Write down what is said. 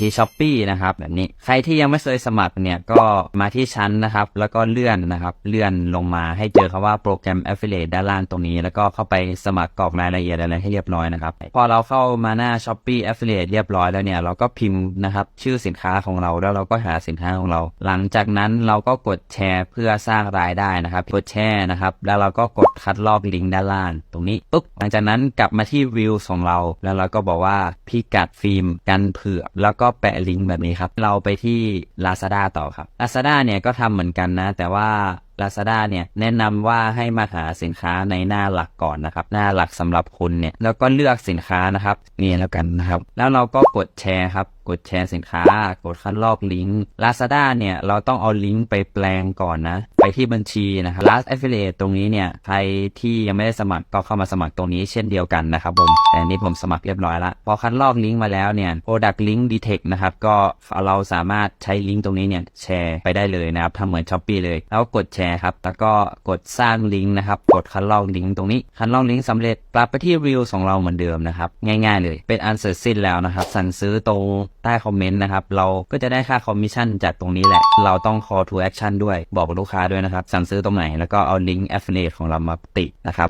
ที่ s h อ p e e นะครับแบบนี้ใครที่ยังไม่เคยสมัครเนี่ยก็มาที่ชั้นนะครับ แล้วก็เลื่อนนะครับ เลื่อนลงมาให้เจอคำว่าโปรแกรม Affiliate ด้านล่างตรงนี้ แล้วก็เข้าไปสมัครกรอกรายละเอียดอะไรให้เรียบร้อยนะครับ พอเราเข้ามาหน้า s h อ p e e Affiliate เรียบร้อยแล้วเนี่ยเราก็พิมพ์นะครับชื่อสินค้าของเราแล้วเราก็หาสินค้าของเรา หลังจากนั้นเราก็กดแชร์เพื่อสร้างรายได้นะครับกดแชร์นะครับแล้วเราก็กดคัดลอกลิงก์ด้านล่างตรงนี้ปุ๊บหลังจากนั้นกลับมาที่วิวของเรา แล้วเราก็บอกว่าพิกัดฟิล์มกันเผือกแล้วก็แปะลิงก์แบบนี้ครับ เราไปที่ Lazada ต่อครับ Lazada เนี่ยก็ทำเหมือนกันนะ แต่ว่า Lazada เนี่ยแนะนำว่าให้มาหาสินค้าในหน้าหลักก่อนนะครับ หน้าหลักสำหรับคุณเนี่ยแล้วก็เลือกสินค้านะครับนี่แล้วกันนะครับ แล้วเราก็กดแชร์ครับ กดแชร์สินค้า กดคัดลอกลิงก์ Lazada เนี่ย เราต้องเอาลิงก์ไปแปลงก่อนนะ ไปที่บัญชีนะครับ Last Affiliate ตรงนี้เนี่ย ใครที่ยังไม่ได้สมัครก็เข้ามาสมัครตรงนี้เช่นเดียวกันนะครับผม แต่นนี้ผมสมัครเรียบร้อยละ พอคัดลอกลิงก์มาแล้วเนี่ย Product Link Detect นะครับ ก็เราสามารถใช้ลิงก์ตรงนี้เนี่ยแชร์ไปได้เลยนะครับทำเหมือน s h อ p e e เลย แล้วกดแชร์ครับ แล้วก็กดสร้างลิงก์นะครับ กดคัดลอกลิงก์ตรงนี้ คัดลอกลิงก์สำเร็จ กลับไปที่ Reels ของเราเหมือนเดิมนะครับ ง่ายๆเลย เป็นอันเสร็จสิ้นแล้วนะครับ สั่งซื้อตรงใต้คอมเมนต์นะครับ เราก็จะได้ค่าคอมมิชชั่นจากตรงนี้แหละ เราต้อง call to action ด้วยบอกกับลูกค้าด้วยนะครับ สั่งซื้อตรงไหน แล้วก็เอาลิงก์ affiliate ของเรามาติดนะครับ